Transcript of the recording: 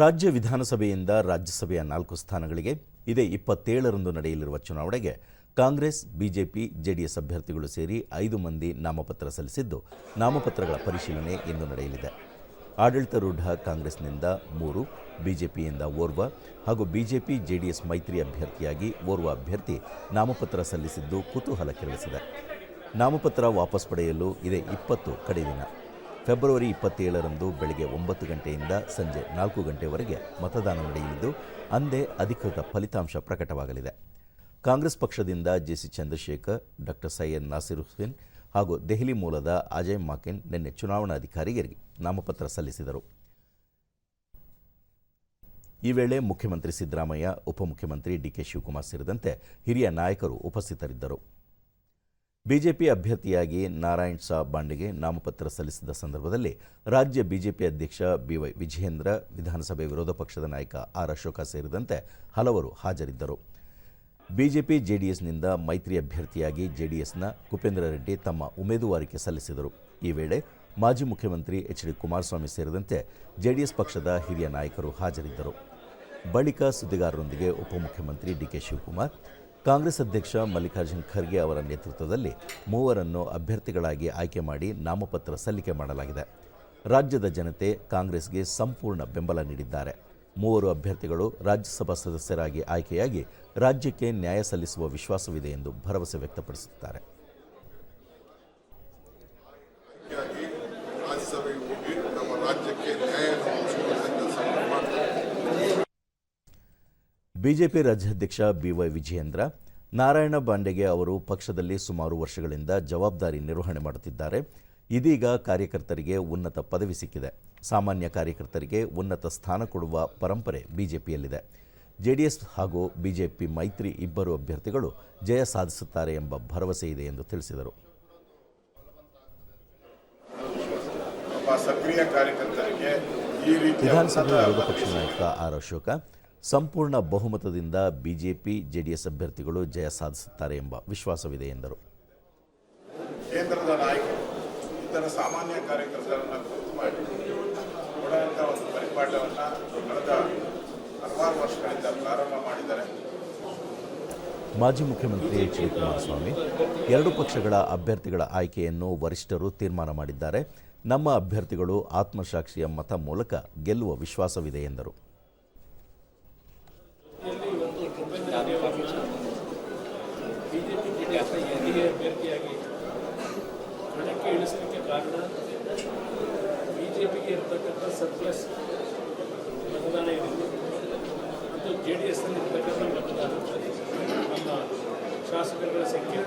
ರಾಜ್ಯ ವಿಧಾನಸಭೆಯಿಂದ ರಾಜ್ಯಸಭೆಯ ನಾಲ್ಕು ಸ್ಥಾನಗಳಿಗೆ, ಇದೇ ಇಪ್ಪತ್ತೇಳರಂದು ನಡೆಯಲಿರುವ ಚುನಾವಣೆಗೆ ಕಾಂಗ್ರೆಸ್, ಬಿಜೆಪಿ, ಜೆಡಿಎಸ್ ಅಭ್ಯರ್ಥಿಗಳು ಸೇರಿ ಐದು ಮಂದಿ ನಾಮಪತ್ರ ಸಲ್ಲಿಸಿದ್ದು, ನಾಮಪತ್ರಗಳ ಪರಿಶೀಲನೆ ಇಂದು ನಡೆಯಲಿದೆ. ಆಡಳಿತಾರೂಢ ಕಾಂಗ್ರೆಸ್ನಿಂದ ಮೂರು, ಬಿಜೆಪಿಯಿಂದ ಓರ್ವ ಹಾಗೂ ಬಿಜೆಪಿ, ಜೆಡಿಎಸ್ ಮೈತ್ರಿ ಅಭ್ಯರ್ಥಿಯಾಗಿ ಓರ್ವ ಅಭ್ಯರ್ಥಿ ನಾಮಪತ್ರ ಸಲ್ಲಿಸಿದ್ದು ಕುತೂಹಲ ಕೆರಳಿಸಿದೆ. ನಾಮಪತ್ರ ವಾಪಸ್ ಪಡೆಯಲು ಇದೇ ಇಪ್ಪತ್ತು ಕಡೆ ದಿನ. ಫೆಬ್ರವರಿ ಇಪ್ಪತ್ತೇಳರಂದು ಬೆಳಗ್ಗೆ ಒಂಬತ್ತು ಗಂಟೆಯಿಂದ ಸಂಜೆ ನಾಲ್ಕು ಗಂಟೆವರೆಗೆ ಮತದಾನ ನಡೆಯಲಿದ್ದು, ಅಂದೇ ಅಧಿಕೃತ ಫಲಿತಾಂಶ ಪ್ರಕಟವಾಗಲಿದೆ. ಕಾಂಗ್ರೆಸ್ ಪಕ್ಷದಿಂದ ಜೆಸಿ ಚಂದ್ರಶೇಖರ್, ಡಾಕ್ಟರ್ ಸೈಯದ್ ನಾಸಿರ್ ಹುಸೇನ್ ಹಾಗೂ ದೆಹಲಿ ಮೂಲದ ಅಜಯ್ ಮಾಕಿನ್ ನಿನ್ನೆ ಚುನಾವಣಾಧಿಕಾರಿಗೆ ನಾಮಪತ್ರ ಸಲ್ಲಿಸಿದರು. ಈ ವೇಳೆ ಮುಖ್ಯಮಂತ್ರಿ ಸಿದ್ದರಾಮಯ್ಯ, ಉಪಮುಖ್ಯಮಂತ್ರಿ ಡಿಕೆ ಶಿವಕುಮಾರ್ ಸೇರಿದಂತೆ ಹಿರಿಯ ನಾಯಕರು ಉಪಸ್ಥಿತರಿದ್ದರು. ಬಿಜೆಪಿ ಅಭ್ಯರ್ಥಿಯಾಗಿ ನಾರಾಯಣ್ ಸಾ ಬಾಂಡೆಗೆ ನಾಮಪತ್ರ ಸಲ್ಲಿಸಿದ ಸಂದರ್ಭದಲ್ಲಿ ರಾಜ್ಯ ಬಿಜೆಪಿ ಅಧ್ಯಕ್ಷ ಬಿವೈ ವಿಜಯೇಂದ್ರ, ವಿಧಾನಸಭೆ ವಿರೋಧ ಪಕ್ಷದ ನಾಯಕ ಆರ್ ಅಶೋಕ ಸೇರಿದಂತೆ ಹಲವರು ಹಾಜರಿದ್ದರು. ಬಿಜೆಪಿ ಜೆಡಿಎಸ್ನಿಂದ ಮೈತ್ರಿ ಅಭ್ಯರ್ಥಿಯಾಗಿ ಜೆಡಿಎಸ್ನ ಕುಪೇಂದ್ರ ರೆಡ್ಡಿ ತಮ್ಮ ಉಮೇದುವಾರಿಕೆ ಸಲ್ಲಿಸಿದರು. ಈ ವೇಳೆ ಮಾಜಿ ಮುಖ್ಯಮಂತ್ರಿ ಎಚ್ ಡಿ ಕುಮಾರಸ್ವಾಮಿ ಸೇರಿದಂತೆ ಜೆಡಿಎಸ್ ಪಕ್ಷದ ಹಿರಿಯ ನಾಯಕರು ಹಾಜರಿದ್ದರು. ಬಳಿಕ ಸುದ್ದಿಗಾರರೊಂದಿಗೆ ಉಪಮುಖ್ಯಮಂತ್ರಿ ಡಿಕೆ ಶಿವಕುಮಾರ್ ಕಾಂಗ್ರೆಸ್ ಅಧ್ಯಕ್ಷ ಮಲ್ಲಿಕಾರ್ಜುನ್ ಖರ್ಗೆ ಅವರ ನೇತೃತ್ವದಲ್ಲಿ ಮೂವರನ್ನು ಅಭ್ಯರ್ಥಿಗಳಾಗಿ ಆಯ್ಕೆ ಮಾಡಿ ನಾಮಪತ್ರ ಸಲ್ಲಿಕೆ ಮಾಡಲಾಗಿದೆ. ರಾಜ್ಯದ ಜನತೆ ಕಾಂಗ್ರೆಸ್ಗೆ ಸಂಪೂರ್ಣ ಬೆಂಬಲ ನೀಡಿದ್ದಾರೆ. ಮೂವರು ಅಭ್ಯರ್ಥಿಗಳು ರಾಜ್ಯಸಭಾ ಸದಸ್ಯರಾಗಿ ಆಯ್ಕೆಯಾಗಿ ರಾಜ್ಯಕ್ಕೆ ನ್ಯಾಯ ಸಲ್ಲಿಸುವ ವಿಶ್ವಾಸವಿದೆ ಎಂದು ಭರವಸೆ ವ್ಯಕ್ತಪಡಿಸುತ್ತಾರೆ. ರಾಜ್ಯಸಭೆಗೆ ಹೋಗಿ ನಮ್ಮ ರಾಜ್ಯಕ್ಕೆ ನ್ಯಾಯವನ್ನು ಬಿಜೆಪಿ ರಾಜ್ಯಾಧ್ಯಕ್ಷ ಬಿವೈ ವಿಜಯೇಂದ್ರ ನಾರಾಯಣ ಬಾಂಡೆಗೆ ಅವರು ಪಕ್ಷದಲ್ಲಿ ಸುಮಾರು ವರ್ಷಗಳಿಂದ ಜವಾಬ್ದಾರಿ ನಿರ್ವಹಣೆ ಮಾಡುತ್ತಿದ್ದಾರೆ. ಇದೀಗ ಕಾರ್ಯಕರ್ತರಿಗೆ ಉನ್ನತ ಪದವಿ ಸಿಕ್ಕಿದೆ. ಸಾಮಾನ್ಯ ಕಾರ್ಯಕರ್ತರಿಗೆ ಉನ್ನತ ಸ್ಥಾನ ಕೊಡುವ ಪರಂಪರೆ ಬಿಜೆಪಿಯಲ್ಲಿದೆ. ಜೆಡಿಎಸ್ ಹಾಗೂ ಬಿಜೆಪಿ ಮೈತ್ರಿ ಇಬ್ಬರು ಅಭ್ಯರ್ಥಿಗಳು ಜಯ ಸಾಧಿಸುತ್ತಾರೆ ಎಂಬ ಭರವಸೆ ಇದೆ ಎಂದು ತಿಳಿಸಿದರು. ಒಬ್ಬ ಸಕ್ರಿಯ ಕಾರ್ಯಕರ್ತರಿಗೆ ಈ ರೀತಿಯ ವಿಧಾನಸಭೆ ವಿರೋಧ ಪಕ್ಷ ನಾಯಕ ಆರ್ ಅಶೋಕ ಸಂಪೂರ್ಣ ಬಹುಮತದಿಂದ ಬಿಜೆಪಿ ಜೆಡಿಎಸ್ ಅಭ್ಯರ್ಥಿಗಳು ಜಯ ಸಾಧಿಸುತ್ತಾರೆ ಎಂಬ ವಿಶ್ವಾಸವಿದೆ ಎಂದರು. ಕೇಂದ್ರದ ನಾಯಕರು ಇತರ ಸಾಮಾನ್ಯ ಕಾರ್ಯಕರ್ತರನ್ನು ಗುರುತು ಮಾಡಿ ಕೊಡುವಂಥ ಒಂದು ಪರಿಪಾಠವನ್ನು ಕಳೆದ ಹಲವಾರು ವರ್ಷಗಳಿಂದ ಪ್ರಾರಂಭ ಮಾಡಿದ್ದಾರೆ. ಮಾಜಿ ಮುಖ್ಯಮಂತ್ರಿ ಎಚ್ ಡಿ ಕುಮಾರಸ್ವಾಮಿ ಎರಡು ಪಕ್ಷಗಳ ಅಭ್ಯರ್ಥಿಗಳ ಆಯ್ಕೆಯನ್ನು ವರಿಷ್ಠರು ತೀರ್ಮಾನ ಮಾಡಿದ್ದಾರೆ. ನಮ್ಮ ಅಭ್ಯರ್ಥಿಗಳು ಆತ್ಮಸಾಕ್ಷಿಯ ಮತ ಮೂಲಕ ಗೆಲ್ಲುವ ವಿಶ್ವಾಸವಿದೆ ಎಂದರು. ಬಿಜೆಪಿ ಜೆಡಿಎಸ್ನ ಎನ್ಡಿಎ ಅಭ್ಯರ್ಥಿಯಾಗಿ ಕಣಕ್ಕೆ ಇಳಿಸಲಿಕ್ಕೆ ಕಾರಣ ಬಿಜೆಪಿಗೆ ಇರತಕ್ಕಂಥ ಸರ್ಪ್ಲಸ್ ಮತದಾನ ಇದೆ ಮತ್ತು ಜೆ ಡಿ ಎಸ್ನಲ್ಲಿ ಇರ್ತಕ್ಕಂಥ ಮತದಾನ ನಮ್ಮ ಶಾಸಕರುಗಳ ಸಂಖ್ಯೆ